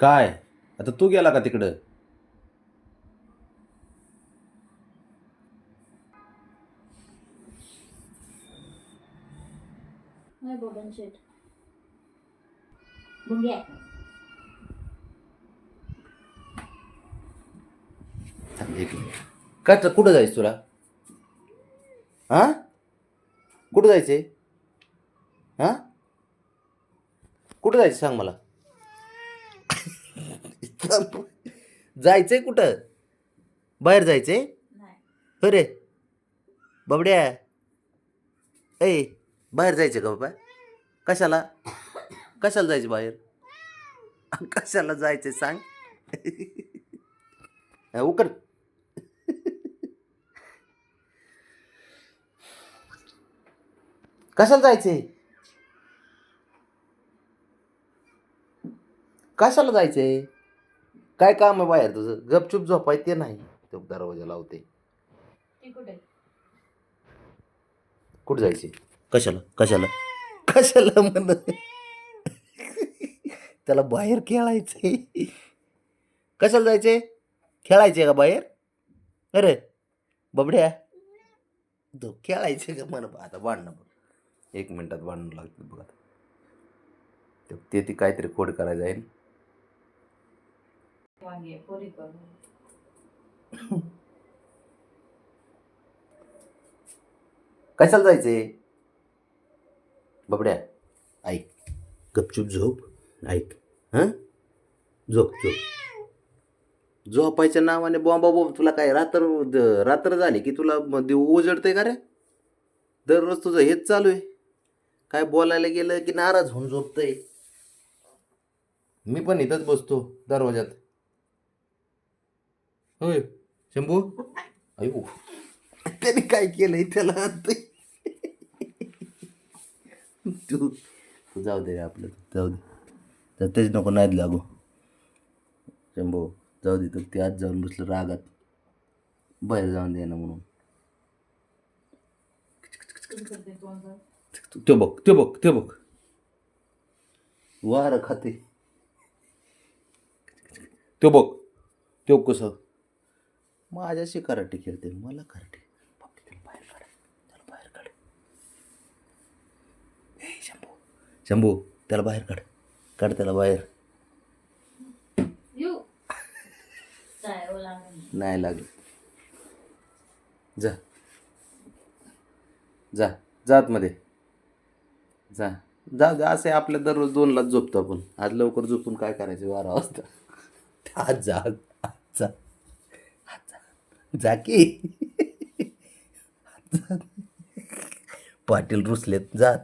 काय? आता तू गेला का तिकडं? नाही बोलून शेट भुंग्या थांब एक मिनिट. काय तर कुठं जायचं तुला? हा? कुठं जायचंय? हा? कुठं जायचं सांग मला? जायचंय कुठं? बाहेर जायचंय? नाही. अरे बाबड्या. ए बाहेर जायचं का बाबा? कशाला? कशाला जायचं बाहेर? कशाला जायचं सांग? हा, उकर कशाला जायचंय? कशाला जायचंय? काय काम आहे बाहेर तुझं? गपचूप झोपाय ते नाही. तो दरवाजा लावते. ती कुठे? कुठं जायचे? कशाला? कशाला? कशाला म्हण त्याला बाहेर खेळायचंय. कशाला जायचे खेळायचे का बाहेर? अरे बबड्या. तो खेळायचे का? म्हण आता भांडणं बघ. एक मिनिटात भांडणं लागतील बघ आता. ते- ते ती काहीतरी खोड करायला जाईल वांगे कशाला जायचे बबड्या ऐक. गपचूप झोप ऐक. हां? झोप झोप. झोपायच्या नावाने बॉम्बा बॉम्ब तुला काय रात्र रात्र झाली की तुला देऊ उजडतंय का रे? दररोज तुझं हेच चालू आहे. काय बोलायला गेलं की नाराज होऊन झोपतंय. मी पण इथंच बसतो दरवाजात होय. शंभू? अयो त्याने काय केलंय त्याला तू तू. जाऊ दे रे आपलं जाऊ दे. तर तेच नको नाहीत लागू. शंभू जाऊ दे तर ते आज जाऊन बसलं रागात. बाहेर जाऊन दे ना म्हणून. ते बघ ते बघ ते बघ. वार खाते. तो बघ तो कसं. माझ्याशी कराटे खेळते मला कराटे. बाहेर काढ त्याला बाहेर काढ. शंभू शंभू त्याला बाहेर काढ काढ त्याला बाहेर. ओला नाही लागलं. जा. जा जा आतमध्ये. जा. जा जा असे आपल्या दररोज दोनलाच झोपतो आपण. आज लवकर झोपून काय करायचं? बारा वाजता. आज जा. जा जा की. आज जा. पाटील रुसलेत जात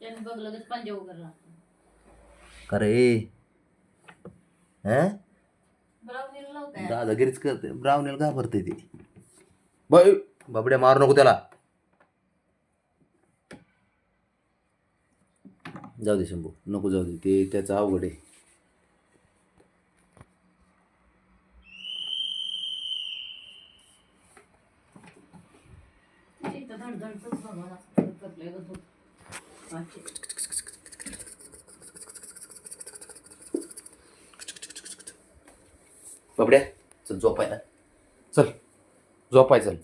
त्याने बघ लगेच पंजा उघडला का रे? हं? ब्राऊन लाव काय? दादागिरीच करते. ब्राऊनीला घाबरते ते? बाय बाबड्या मारू नको त्याला. जाऊ दे शंभू नको जाऊ दे. ते त्याचं अवघड आहे. धडधडतच लागतं. बाबड्या चल झोपायला चल झोपाय चल.